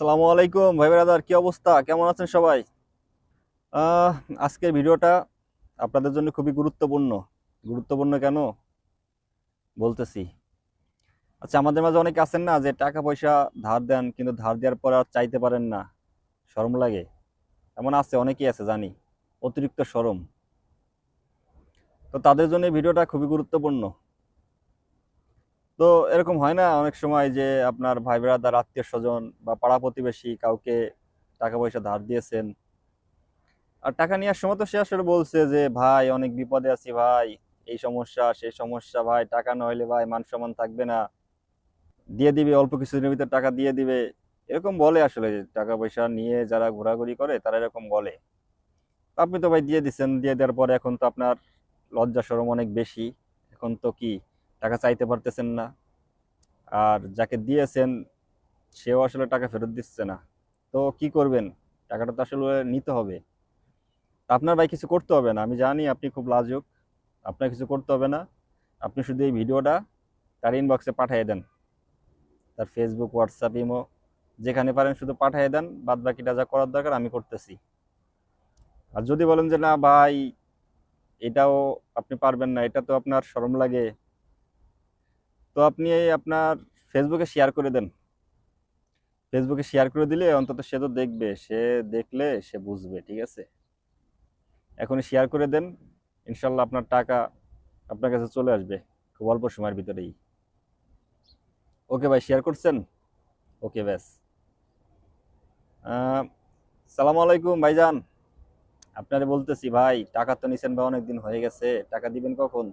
আসসালামু আলাইকুম ভাই ব্রাদার, কী অবস্থা? কেমন আছেন সবাই? আজকের ভিডিওটা আপনাদের জন্য খুবই গুরুত্বপূর্ণ। গুরুত্বপূর্ণ কেন? বলতেছি। আচ্ছা আমাদের মাঝে অনেকে আছেন না যে টাকা পয়সা ধার দেন, কিন্তু ধার দেওয়ার পর আর চাইতে পারেন না। শরম লাগে? এমন আছে, অনেকেই আছে, জানি। অতিরিক্ত শরম। তো তাদের জন্য ভিডিওটা খুবই গুরুত্বপূর্ণ। তো এরকম হয় না অনেক সময় যে আপনার ভাই ব্রাদার, আত্মীয় স্বজন বা পাড়া প্রতিবেশী কাউকে টাকা পয়সা ধার দিয়েছেন। আর টাকা নেওয়ার সময় তো সে আসলে বলছে যে, ভাই, অনেক বিপদে আছি ভাই। এই সমস্যা, সেই সমস্যা, ভাই, টাকা নইলে ভাই মান সম্মান থাকবে না। দিয়ে দিবে, অল্প কিছুদিনের ভিতরে টাকা দিয়ে দিবে। এরকম বলে আসলে টাকা পয়সা নিয়ে যারা ঘোরাঘুরি করে তারা এরকম বলে। আপনি তো ভাই দিয়ে দিচ্ছেন দিয়ে দেওয়ার পরে এখন তো আপনার লজ্জা শরম অনেক বেশি। এখন তো কি টাকা চাইতে পারতেছেন না। আর যাকে দিয়েছেন, সেও আসলে টাকা ফেরত দিচ্ছে না। তো কি করবেন? টাকাটা তো আসলে নিতে হবে। আপনার ভাই কিছু করতে হবে না। আমি জানি আপনি খুব লাজুক। আপনার কিছু করতে হবে না। আপনি শুধু এই ভিডিওটা তার ইনবক্সে পাঠিয়ে দেন। তার ফেসবুক হোয়াটসঅ্যাপ ইমো যেখানে পারেন শুধু পাঠিয়ে দেন। বাদ বাকিটা যা করার দরকার আমি করতেছি। আর যদি বলেন যে, না ভাই, এটাও আপনি পারবেন না। এটা তো আপনার শরম লাগে। তো আপনি এই আপনার ফেসবুকে শেয়ার করে দেন। ফেসবুকে শেয়ার করে দিলে অন্তত সে তো দেখবে, সে দেখলে সে বুঝবে, ঠিক আছে? এখনই শেয়ার করে দেন, ইনশাল্লাহ আপনার টাকা আপনার কাছে চলে আসবে, খুব অল্প সময়ের ভিতরেই। ওকে ভাই শেয়ার করছেন? ওকে ব্যাস। সালাম আলাইকুম ভাইজান। আপনারে বলতেছি ভাই, টাকা তো নিছেন ভাই, অনেকদিন হয়ে গেছে, টাকা দিবেন কখন?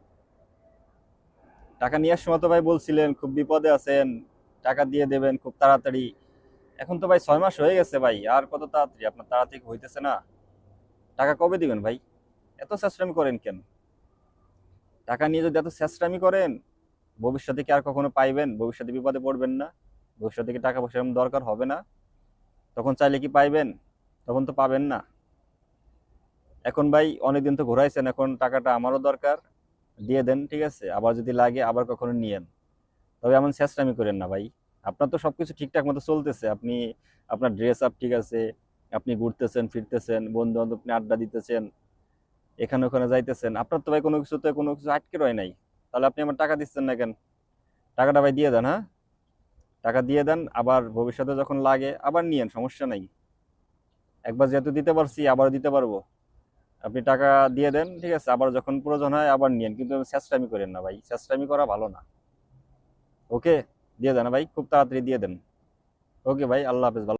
টাকা নেওয়ার সময় তো ভাই বলছিলেন, খুব বিপদে আছেন, টাকা দিয়ে দেবেন খুব তাড়াতাড়ি। এখন তো ভাই ছয় মাস হয়ে গেছে ভাই, আর কত তাড়াতাড়ি? আপনার তাড়াতাড়ি হইতেছে না? টাকা কবে দিবেন ভাই? এত চেষ্টামি করেন কেন? টাকা নিয়ে যদি এত চেষ্টামি করেন, ভবিষ্যতে কি আর কখনো পাইবেন? ভবিষ্যতে বিপদে পড়বেন না। ভবিষ্যতে কি টাকা পয়সার দরকার হবে না? তখন চাইলে কি পাইবেন? তখন তো পাবেন না। এখন ভাই অনেকদিন তো ঘোরাইছেন, এখন টাকাটা আমারও দরকার। দিয়ে দেন, ঠিক আছে? আবার যদি লাগে, আবার কখনো নিয়েন তবে এমন চেষ্টামি করেন না ভাই। আপনার তো সবকিছু ঠিকঠাক মতো চলতেছে। আপনি, আপনার ড্রেস আপ ঠিক আছে, আপনি ঘুরতেছেন, ফিরতেছেন বন্ধু বান্ধব আপনি আড্ডা দিতেছেন, এখানে ওখানে যাইতেছেন। আপনার তো ভাই কোনো কিছুতে কোনো কিছু আটকে রয় নাই। তাহলে আপনি আমার টাকা দিচ্ছেন না কেন? টাকাটা ভাই দিয়ে দেন হ্যাঁ? টাকা দিয়ে দেন, আবার ভবিষ্যতে যখন লাগে, আবার নিয়েন সমস্যা নাই। একবার যেহেতু দিতে পারছি, আবারও দিতে পারব। আপনি টাকা দিয়ে দেন, ঠিক আছে? আবার যখন প্রয়োজন হয় আবার নিয়েন, কিন্তু চেষ্টামি করেন না ভাই। চেষ্টামি করা ভালো না। ওকে দিয়ে দেন ভাই, খুব তাড়াতাড়ি দিয়ে দেন। ওকে ভাই, আল্লাহ হাফেজ